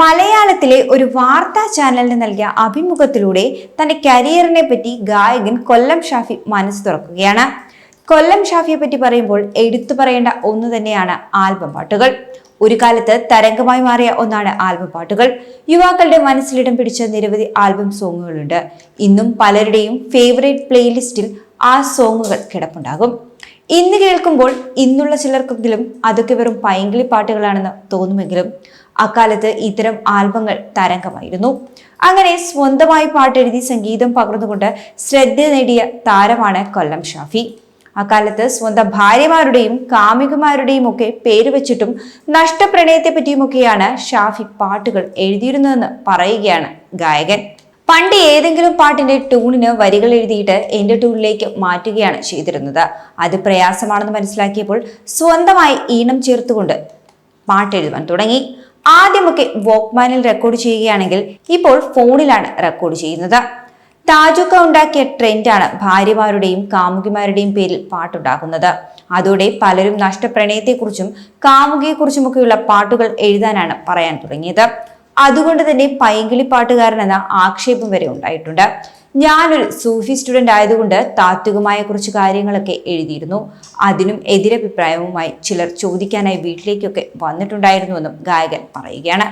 മലയാളത്തിലെ ഒരു വാർത്താ ചാനലിന് നൽകിയ അഭിമുഖത്തിലൂടെ തന്റെ കരിയറിനെ പറ്റി ഗായകൻ കൊല്ലം ഷാഫി മനസ്സ് തുറക്കുകയാണ്. കൊല്ലം ഷാഫിയെ പറ്റി പറയുമ്പോൾ എടുത്തു പറയേണ്ട ഒന്ന് തന്നെയാണ് ആൽബം പാട്ടുകൾ. ഒരു കാലത്ത് തരംഗമായി മാറിയ ഒന്നാണ് ആൽബം പാട്ടുകൾ. യുവാക്കളുടെ മനസ്സിലിടം പിടിച്ച നിരവധി ആൽബം സോങ്ങുകളുണ്ട്. ഇന്നും പലരുടെയും ഫേവറേറ്റ് പ്ലേലിസ്റ്റിൽ ആ സോങ്ങുകൾ കിടപ്പുണ്ടാകും. ഇന്ന് കേൾക്കുമ്പോൾ ഇന്നുള്ള ചിലർക്കെങ്കിലും അതൊക്കെ വെറും പൈങ്കിളി പാട്ടുകളാണെന്ന് തോന്നുമെങ്കിലും അക്കാലത്ത് ഇത്തരം ആൽബങ്ങൾ തരംഗമായിരുന്നു. അങ്ങനെ സ്വന്തമായി പാട്ടെഴുതി സംഗീതം പകർന്നുകൊണ്ട് ശ്രദ്ധ നേടിയ താരമാണ് കൊല്ലം ഷാഫി. അക്കാലത്ത് സ്വന്തം ഭാര്യമാരുടെയും കാമികമാരുടെയും ഒക്കെ പേര് വെച്ചിട്ടും നഷ്ടപ്രണയത്തെ പറ്റിയുമൊക്കെയാണ് ഷാഫി പാട്ടുകൾ എഴുതിയിരുന്നതെന്ന് പറയുകയാണ് ഗായകൻ. പണ്ട് ഏതെങ്കിലും പാട്ടിന്റെ ട്യൂണിന് വരികൾ എഴുതിയിട്ട് എന്റെ ട്യൂണിലേക്ക് മാറ്റുകയാണ് ചെയ്തിരുന്നത്. അത് പ്രയാസമാണെന്ന് മനസ്സിലാക്കിയപ്പോൾ സ്വന്തമായി ഈണം ചേർത്തുകൊണ്ട് പാട്ടെഴുതുവാൻ തുടങ്ങി. ആദ്യമൊക്കെ വോക്ക്മാനിൽ റെക്കോർഡ് ചെയ്യുകയാണെങ്കിൽ ഇപ്പോൾ ഫോണിലാണ് റെക്കോർഡ് ചെയ്യുന്നത്. താജുക്ക ഉണ്ടാക്കിയ ട്രെൻഡാണ് ഭാര്യമാരുടെയും കാമുകിമാരുടെയും പേരിൽ പാട്ടുണ്ടാക്കുന്നത് അതോടെ പലരും നഷ്ടപ്രണയത്തെക്കുറിച്ചും കാമുകിയെക്കുറിച്ചുമൊക്കെയുള്ള പാട്ടുകൾ എഴുതാനാണ് പറയാൻ തുടങ്ങിയത്. അതുകൊണ്ട് തന്നെ പൈങ്കിളി പാട്ടുകാരൻ എന്ന ആക്ഷേപം വരെ ഉണ്ടായിട്ടുണ്ട്. ഞാനൊരു സൂഫി സ്റ്റുഡന്റ് ആയതുകൊണ്ട് താത്വികമായ കുറച്ച് കാര്യങ്ങളൊക്കെ എഴുതിയിരുന്നു. അതിനും എതിരഭിപ്രായവുമായി ചിലർ ചോദിക്കാനായി വീട്ടിലേക്കൊക്കെ വന്നിട്ടുണ്ടായിരുന്നുവെന്നും ഗായകൻ പറയുകയാണ്.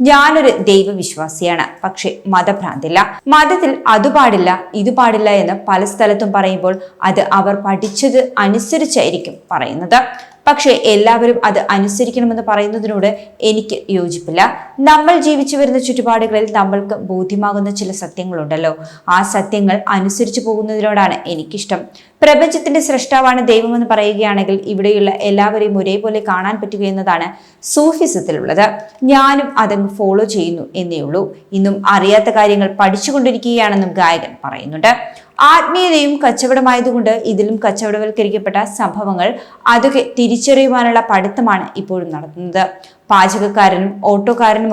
ഞാനൊരു ദൈവവിശ്വാസിയാണ് പക്ഷെ മതഭ്രാന്തില്ല. മതത്തിൽ അത് പാടില്ല ഇത് പാടില്ല എന്ന് പല സ്ഥലത്തും പറയുമ്പോൾ അത് അവർ പഠിച്ചത് അനുസരിച്ചായിരിക്കും പറയുന്നത്. പക്ഷേ എല്ലാവരും അത് അനുസരിക്കണമെന്ന് പറയുന്നതിനോട് എനിക്ക് യോജിപ്പില്ല. നമ്മൾ ജീവിച്ചു വരുന്ന ചുറ്റുപാടുകളിൽ നമ്മൾക്ക് ബോധ്യമാകുന്ന ചില സത്യങ്ങളുണ്ടല്ലോ. ആ സത്യങ്ങൾ അനുസരിച്ചു പോകുന്നതിനോടാണ് എനിക്കിഷ്ടം. പ്രപഞ്ചത്തിന്റെ സൃഷ്ടാവാണ് ദൈവമെന്ന് പറയുകയാണെങ്കിൽ ഇവിടെയുള്ള എല്ലാവരെയും ഒരേപോലെ കാണാൻ പറ്റുക എന്നതാണ് സൂഫിസത്തിലുള്ളത്. ഞാനും അതങ്ങ് ഫോളോ ചെയ്യുന്നു എന്നേ ഉള്ളൂ ഇന്നും അറിയാത്ത കാര്യങ്ങൾ പഠിച്ചുകൊണ്ടിരിക്കുകയാണെന്നും ഗായകൻ പറയുന്നുണ്ട്. ആത്മീയതയും കച്ചവടമായതുകൊണ്ട് ഇതിലും കച്ചവടവൽക്കരിക്കപ്പെട്ട സംഭവങ്ങൾ അതൊക്കെ തിരിച്ചറിയുവാനുള്ള പഠിത്തമാണ് ഇപ്പോഴും നടത്തുന്നത്. പാചകക്കാരനും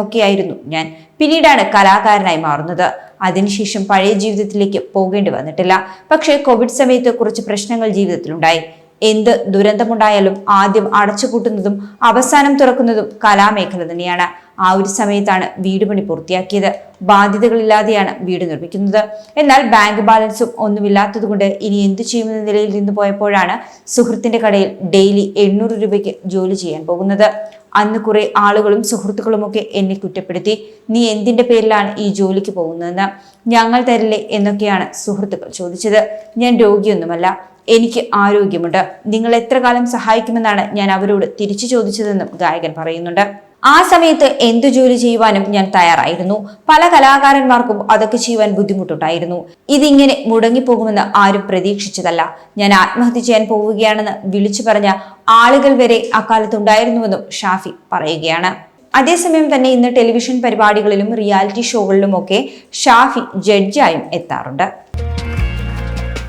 ഒക്കെയായിരുന്നു ഞാൻ. പിന്നീടാണ് കലാകാരനായി മാറുന്നത്. അതിനുശേഷം പഴയ ജീവിതത്തിലേക്ക് പോകേണ്ടി വന്നിട്ടില്ല. പക്ഷേ കോവിഡ് സമയത്ത് കുറച്ച് പ്രശ്നങ്ങൾ ജീവിതത്തിലുണ്ടായി. എന്ത് ദുരന്തമുണ്ടായാലും ആദ്യം അടച്ചുപൂട്ടുന്നതും അവസാനം തുറക്കുന്നതും കലാമേഖല തന്നെയാണ്. ആ ഒരു സമയത്താണ് വീട് പണി പൂർത്തിയാക്കിയത്. ബാധ്യതകളില്ലാതെയാണ് വീട് നിർമ്മിക്കുന്നത്. എന്നാൽ ബാങ്ക് ബാലൻസും ഒന്നുമില്ലാത്തതുകൊണ്ട് ഇനി എന്തു ചെയ്യുമെന്ന നിലയിൽ നിന്ന് പോയപ്പോഴാണ് സുഹൃത്തിന്റെ കടയിൽ ഡെയിലി എണ്ണൂറ് രൂപയ്ക്ക് ജോലി ചെയ്യാൻ പോകുന്നത്. അന്ന് കുറെ ആളുകളും സുഹൃത്തുക്കളുമൊക്കെ എന്നെ കുറ്റപ്പെടുത്തി. നീ എന്തിന്റെ പേരിലാണ് ഈ ജോലിക്ക് പോകുന്നതെന്ന് ഞങ്ങൾ തരില്ലേ? എന്നൊക്കെയാണ് സുഹൃത്തുക്കൾ ചോദിച്ചത്. ഞാൻ രോഗിയൊന്നുമല്ല. എനിക്ക് ആരോഗ്യമുണ്ട്. നിങ്ങൾ എത്ര കാലം സഹായിക്കുമെന്നാണ് ഞാൻ അവരോട് തിരിച്ചു ചോദിച്ചതെന്നും ഗായകൻ പറയുന്നുണ്ട്. ആ സമയത്ത് എന്തു ജോലി ചെയ്യുവാനും ഞാൻ തയ്യാറായിരുന്നു. പല കലാകാരന്മാർക്കും അതൊക്കെ ചെയ്യുവാൻ ബുദ്ധിമുട്ടുണ്ടായിരുന്നു. ഇതിങ്ങനെ മുടങ്ങിപ്പോകുമെന്ന് ആരും പ്രതീക്ഷിച്ചതല്ല. ഞാൻ ആത്മഹത്യ ചെയ്യാൻ പോവുകയാണെന്ന് വിളിച്ചു പറഞ്ഞ ആളുകൾ വരെ അക്കാലത്തുണ്ടായിരുന്നുവെന്നും ഷാഫി പറയുകയാണ്. അതേസമയം തന്നെ ഇന്ന് ടെലിവിഷൻ പരിപാടികളിലും റിയാലിറ്റി ഷോകളിലുമൊക്കെ ഷാഫി ജഡ്ജായും എത്താറുണ്ട്.